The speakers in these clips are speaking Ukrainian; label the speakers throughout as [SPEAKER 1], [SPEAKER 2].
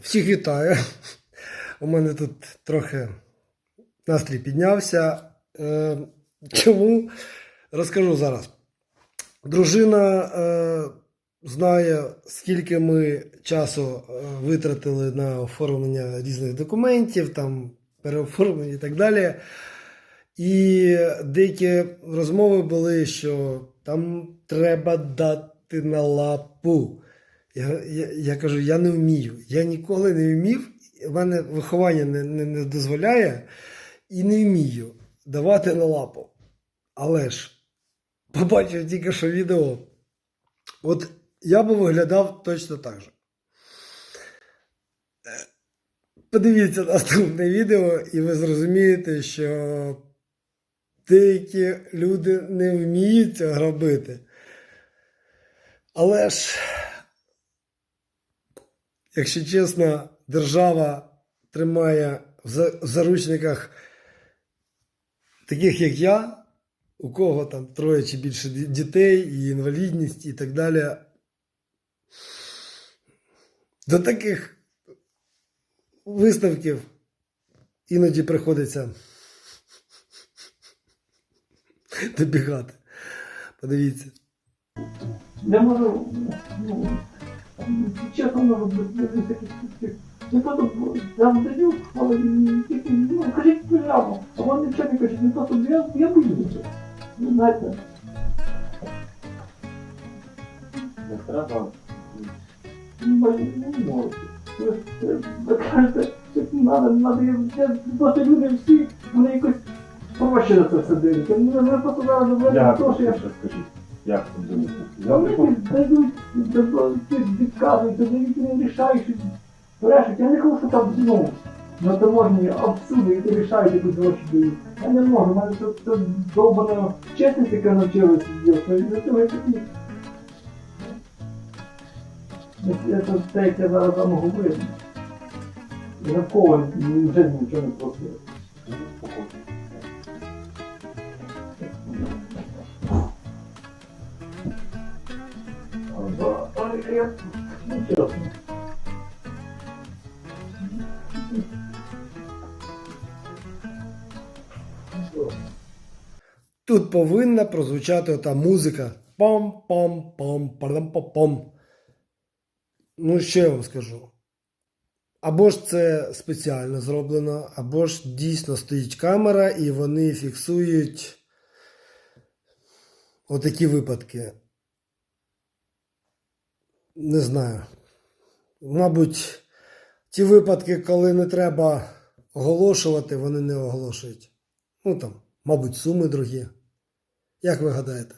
[SPEAKER 1] Всіх вітаю. У мене тут трохи настрій піднявся. Е, чому? Розкажу зараз. Дружина е, знає, скільки ми часу е, витратили на оформлення різних документів, там, переоформлення і так далі. І деякі розмови були, що там треба дати на лапу. Я, я, кажу, я не вмію. Я ніколи не вмів, в мене виховання не, не, не дозволяє і не вмію давати на лапу. Але ж побачив тільки що відео. От я би виглядав точно так же. Е, Подивіться наступне відео, і ви зрозумієте, що деякі люди не вміють цього робити. Але ж, якщо чесно, держава тримає в заручниках таких, як я, у кого там троє чи більше дітей, і інвалідність, і так далі. До таких виставків іноді приходиться добігати. Подивіться.
[SPEAKER 2] Я можу, чесно можу без таких. Не просто я вам даю, але тільки, ну, кажіть прямо, а вони нічого не кажуть, не просто я, я боюся. Ну, знаєте,
[SPEAKER 3] Не треба.
[SPEAKER 2] ну, ну, не можете. Ви кажете, що треба, треба, я, я просто люди всі, вони якось проще на це все дивляться. Ну, Вони просто зараз то, що я
[SPEAKER 3] ще скажіть? Як тут думати?
[SPEAKER 2] А Вони дають, підказують, дають, не рішають, брешуть. Я не кажу, що там, ну, на таможні абсурди, і ти рішаєш, яку гроші дають. Я не можу, в мене це, це довбана чесність, яка навчилася. І за цього я такий. Я це те, як я зараз вам говорю. Навколо вже нічого не просив.
[SPEAKER 1] Тут повинна прозвучати ота музика. Пам-пам-пам, парам-пам-пам. Ну, що я вам скажу? Або ж це спеціально зроблено, або ж дійсно стоїть камера і вони фіксують отакі випадки. Не знаю. Мабуть, ті випадки, коли не треба оголошувати, вони не оголошують. Ну там, мабуть, суми другі. Як ви гадаєте?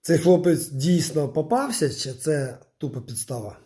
[SPEAKER 1] Цей хлопець дійсно попався, чи це тупа підстава?